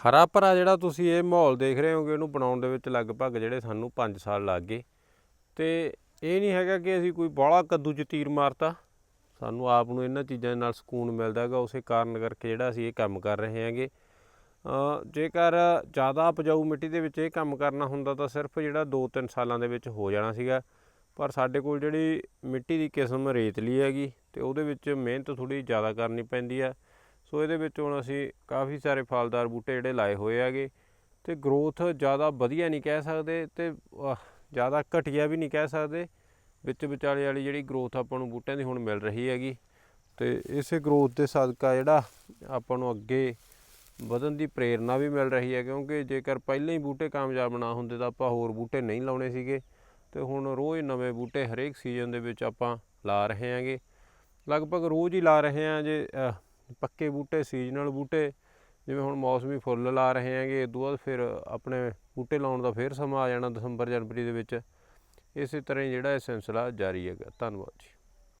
ਹਰਾ ਭਰਾ ਜਿਹੜਾ ਤੁਸੀਂ ਇਹ ਮਾਹੌਲ ਦੇਖ ਰਹੇ ਹੋਗੇ ਇਹਨੂੰ ਬਣਾਉਣ ਦੇ ਵਿੱਚ ਲਗਭਗ ਜਿਹੜੇ ਸਾਨੂੰ 5 ਸਾਲ ਲੱਗ ਗਏ। ਤੇ ਇਹ ਨਹੀਂ ਹੈਗਾ ਕਿ ਅਸੀਂ ਕੋਈ ਬਾਹਲਾ ਕੱਦੂ 'ਚ ਤੀਰ ਮਾਰਤਾ। ਸਾਨੂੰ ਆਪ ਨੂੰ ਇਹਨਾਂ ਚੀਜ਼ਾਂ ਨਾਲ ਸਕੂਨ ਮਿਲਦਾ ਹੈਗਾ, ਉਸੇ ਕਾਰਨ ਕਰਕੇ ਜਿਹੜਾ ਅਸੀਂ ਇਹ ਕੰਮ ਕਰ ਰਹੇ ਹਾਂਗੇ। ਜੇਕਰ ਜ਼ਿਆਦਾ ਉਪਜਾਊ ਮਿੱਟੀ ਦੇ ਵਿੱਚ ਇਹ ਕੰਮ ਕਰਨਾ ਹੁੰਦਾ ਤਾਂ ਸਿਰਫ ਜਿਹੜਾ 2-3 ਸਾਲਾਂ ਦੇ ਵਿੱਚ ਹੋ ਜਾਣਾ ਸੀਗਾ। ਪਰ ਸਾਡੇ ਕੋਲ ਜਿਹੜੀ ਮਿੱਟੀ ਦੀ ਕਿਸਮ ਰੇਤਲੀ ਹੈਗੀ ਤੇ ਉਹਦੇ ਵਿੱਚ ਮਿਹਨਤ ਥੋੜੀ ਜ਼ਿਆਦਾ ਕਰਨੀ ਪੈਂਦੀ ਆ। ਸੋ ਇਹਦੇ ਵਿੱਚ ਹੁਣ ਅਸੀਂ ਕਾਫੀ ਸਾਰੇ ਫਲਦਾਰ ਬੂਟੇ ਜਿਹੜੇ ਲਾਏ ਹੋਏ ਹੈਗੇ ਤੇ ਗਰੋਥ ਜ਼ਿਆਦਾ ਵਧੀਆ ਨਹੀਂ ਕਹਿ ਸਕਦੇ ਤੇ ਜ਼ਿਆਦਾ ਘਟੀਆ ਵੀ ਨਹੀਂ ਕਹਿ ਸਕਦੇ। ਵਿੱਚ ਵਿਚਾਲੇ ਵਾਲੀ ਜਿਹੜੀ ਗਰੋਥ ਆਪਾਂ ਨੂੰ ਬੂਟਿਆਂ ਦੀ ਹੁਣ ਮਿਲ ਰਹੀ ਹੈਗੀ ਤੇ ਇਸੇ ਗਰੋਥ ਦੇ ਸਦਕਾ ਜਿਹੜਾ ਆਪਾਂ ਨੂੰ ਅੱਗੇ ਵਧਣ ਦੀ ਪ੍ਰੇਰਣਾ ਵੀ ਮਿਲ ਰਹੀ ਹੈ ਕਿਉਂਕਿ ਜੇਕਰ ਪਹਿਲਾਂ ਹੀ ਬੂਟੇ ਕਾਮਯਾਬ ਨਾ ਹੁੰਦੇ ਤਾਂ ਆਪਾਂ ਹੋਰ ਬੂਟੇ ਨਹੀਂ ਲਾਉਣੇ ਸੀਗੇ। ਤੇ ਹੁਣ ਰੋਜ਼ ਨਵੇਂ ਬੂਟੇ ਹਰੇਕ ਸੀਜ਼ਨ ਦੇ ਵਿੱਚ ਆਪਾਂ ਲਾ ਰਹੇ ਹਾਂਗੇ। ਲਗਭਗ ਰੋਜ਼ ਹੀ ਲਾ ਰਹੇ ਹਾਂ ਜੇ ਪੱਕੇ ਬੂਟੇ ਸੀਜ਼ਨਲ ਬੂਟੇ, ਜਿਵੇਂ ਹੁਣ ਮੌਸਮੀ ਫੁੱਲ ਲਾ ਰਹੇ ਹੈਗੇ, ਇਹ ਤੋਂ ਬਾਅਦ ਫਿਰ ਆਪਣੇ ਬੂਟੇ ਲਾਉਣ ਦਾ ਫਿਰ ਸਮਾਂ ਆ ਜਾਣਾ ਦਸੰਬਰ, ਜਨਵਰੀ ਦੇ ਵਿੱਚ। ਇਸੇ ਤਰ੍ਹਾਂ ਹੀ ਜਿਹੜਾ ਇਹ ਸਿਲਸਿਲਾ ਜਾਰੀ ਹੈਗਾ। ਧੰਨਵਾਦ ਜੀ।